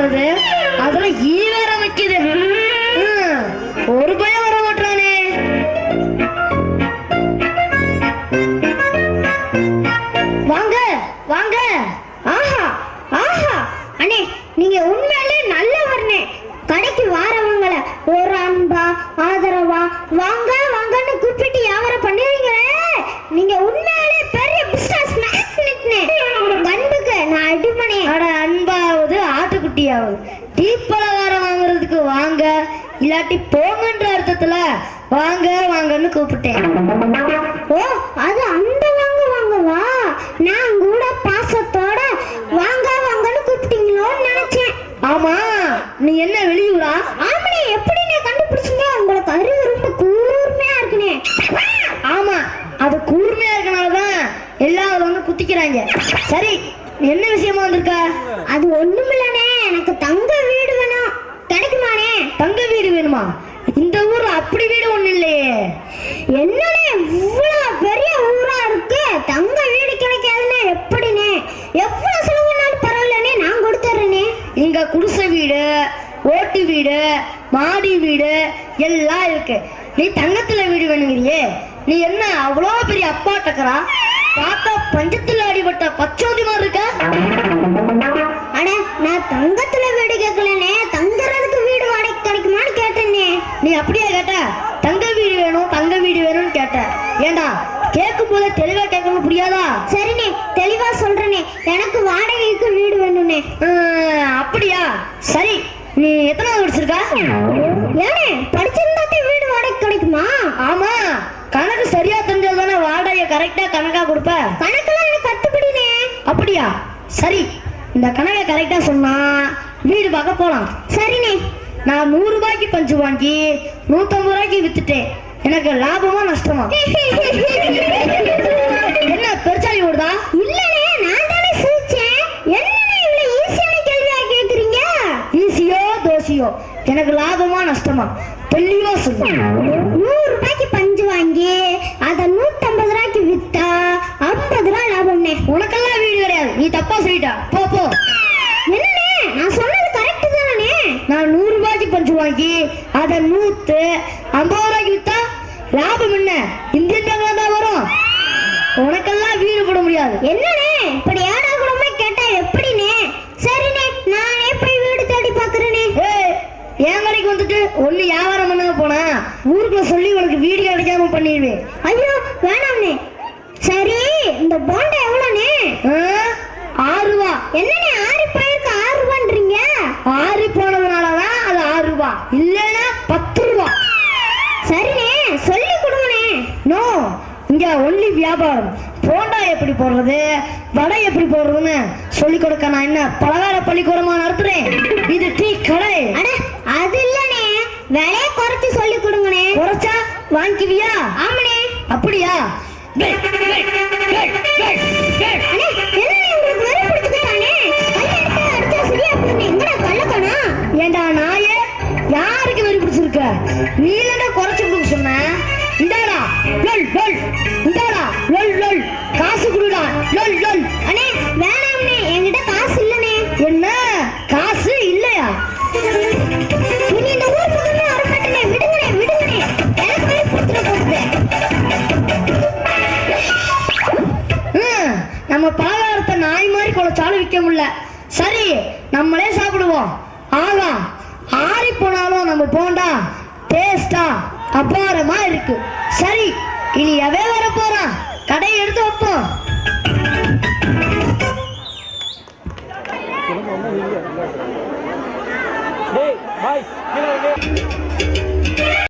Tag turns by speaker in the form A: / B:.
A: வருது. அதுல ஈ வேற வைக்குது ஒரு பயம் வர மாட்டானே. வாங்க வாங்க.
B: ஆஹா ஆஹா. அண்ணே நீங்க உண்மையிலே நல்லவர்னே. கடைக்கு வாரவங்கள ஒரு அன்பா ஆதரவா வாங்க.
A: பலகாரம் வாங்குறதுக்கு வாங்க இல்லாட்டி போங்கன்ற அர்த்தத்துல வாங்க வாங்கன்னு கூப்பிட்டேன்.
B: ஓ அது அந்த வாங்க வாங்கவா? நான் கூட பாசத்தோட வாங்க வாங்கன்னு கூப்பிட்டீங்களோன்னு நினைச்சேன்.
A: ஆமா நீ என்ன வெளியூரா?
B: ஆமனே எப்படி நீ கண்டுபிடிச்சீங்க உங்களுக்கு அறிவு ரொம்ப கூர்மையா இருக்குனே
A: ஆமா அது கூர்மையா இருக்கனாலதான் எல்லாரும் வந்து குத்திக்கிறாங்க. சரி என்ன விஷயமா வந்திருக்க?
B: அது ஒண்ணுமில்லனே எனக்கு தங்க வீடு
A: தங்க வீடு வேணுமா? இந்த ஊர்ல அப்படி வீடு ஒண்ணு இல்லையே.
B: என்னனே இவ்வளவு பெரிய ஊரா இருக்கு? தங்க வீடு கிடைக்காதுன்னா எப்படினே? எவ்வளவு செலவுனாலும் பரவாயில்லனே நான் கொடுத்துறேனே
A: இங்க குடிசை வீடு ஓட்டு வீடு மாடி வீடு எல்லாம் இருக்கு. நீ தங்கத்துல வீடு வேணுங்கிறியே. நீ என்ன அவ்வளோ பெரிய அப்பா டக்கரா? பார்த்தா பஞ்சத்துல அடிபட்ட பச்சோதி மாதிரி இருக்க?
B: அட நான் தங்கத்துல வீடு கேட்கலனே தங்குறதுக்கு வீடு வாடகை கிடைக்குமான்னு கேட்டேனே
A: நீ அப்படியே கேட்ட தங்க வீடு வேணும் தங்க வீடு வேணும்னு கேட்ட ஏண்டா கேட்கும் போதே தெளிவா கேட்கணும் புரியாதா?
B: சரிண்ணே தெளிவா சொல்றேனே எனக்கு வாடகைக்கு வீடு வேணும்னே
A: அப்படியா? சரி நீ எத்தனாவது படிச்சிருக்க?
B: ஏனே படிச்சிருந்தாத்தே வீடு வாடகை கிடைக்குமா?
A: ஆமா. கணக்கு சரியா தெரிஞ்சதுதானே வாடகை கரெக்டா கணக்கா கொடுப்ப?
B: கணக்கெல்லாம் எனக்கு கத்துப்படினே
A: அப்படியா? சரி இந்த கணக்கை கரெக்டா சொன்னா வீடு பார்க்க போலாம்.
B: சரிண்ணே.
A: நான் நூறு ரூபாய்க்கு பஞ்சு வாங்கி நூத்தம்பது ரூபாய்க்கு வித்துட்டேன். எனக்கு லாபமா நஷ்டமா? என்ன பெருச்சாலி ஓடுதா?
B: இல்லனே நான் தானே சிரிச்சேன். என்னனே இவ்வளவு ஈஸியான கேள்வியா கேக்குறீங்க?
A: ஈஸியோ தோசையோ? எனக்கு லாபமா நஷ்டமா? தெளிவா சொல்லு.
B: நூறு ரூபாய்க்கு பஞ்சு வாங்கி அத நூத்தம்பது ரூபாய்க்கு வித்தா ஐம்பது ரூபாய் லாபம்னே
A: உனக்கெல்லாம் வீடு கிடையாது. நீ தப்பா சொல்லிட்டா. போ போ.
B: என்னனே நான் சொன்னது கரெக்ட் தானே
A: நான் நூறு ரூபாய்க்கு பஞ்சு வாங்கி அதை நூத்து ஐம்பது ரூபாய்க்கு வித்தா லாபம் என்ன? இந்தியன் பேங்க்ல தான் வரும். உனக்கெல்லாம் வீடு போட முடியாது.
B: என்னனே இப்படி ஏடா கூடமா கேட்டா எப்படினே சரிண்ணே நானே போய் வீடு தேடி பாக்குறேனே
A: என் கடைக்கு வந்துட்டு ஒண்ணு வியாபாரம் பண்ண போனா ஊருக்குள்ள சொல்லி உனக்கு வீடு கிடைக்காம பண்ணிடுவேன்.
B: ஐயோ வேணாம்னே சரி இந்த போண்டா எவ்வளோண்ணே?
A: ஆறு ரூபா.
B: என்னண்ணே ஆறு போயிருக்கு ஆறு ரூபான்றீங்க?
A: ஆறு போனதுனாலதான் அது ஆறு ரூபா. இல்லைன்னா இங்க ஒன்லி வியாபாரம். போண்டா எப்படி போடுறது? வடை எப்படி போடுறதுன்னு சொல்லி கொடுக்க நான் என்ன பலகார பள்ளிக்கூடமா நடத்துறேன்? இது டீ கடை.
B: அட அது இல்லண்ணே விலைய குறைச்சு சொல்லி கொடுங்கண்ணே
A: குறைச்சா வாங்கிக்குவியா?
B: ஆமாண்ணே.
A: அப்படியா? ஏண்டா நாயே யாருக்கு வெறி பிடிச்சிருக்க? நீ தானே குறைச்சு கொடுக்க சொன்ன? இந்தாடா லொல் லொல் இந்தாடா லொல் லொல் காசு கொடுடா லொல் லொல்
B: அண்ணே வேணாம்ண்ணே என்கிட்ட காசு இல்லண்ணே.
A: என்ன? காசு இல்லையா?
B: இனி இந்த ஊர் பக்கமே வரமாட்டேனே விடுங்கண்ணே விடுங்கண்ணே. எனக்கு பிடிச்சிட போகுது
A: ஹம், நம்ம பலகாரத்தை நாய் மாதிரி குலைச்சாலும் விற்க முடியல. சரி நம்மளே சாப்பிடுவோம். ஆகா ஆறி போனாலும் நம்ம போண்டா டேஸ்டா அபாரமா இருக்கு சரி இனி எவே வர போறான் கடையை எடுத்து வைப்போம்
C: Thank you.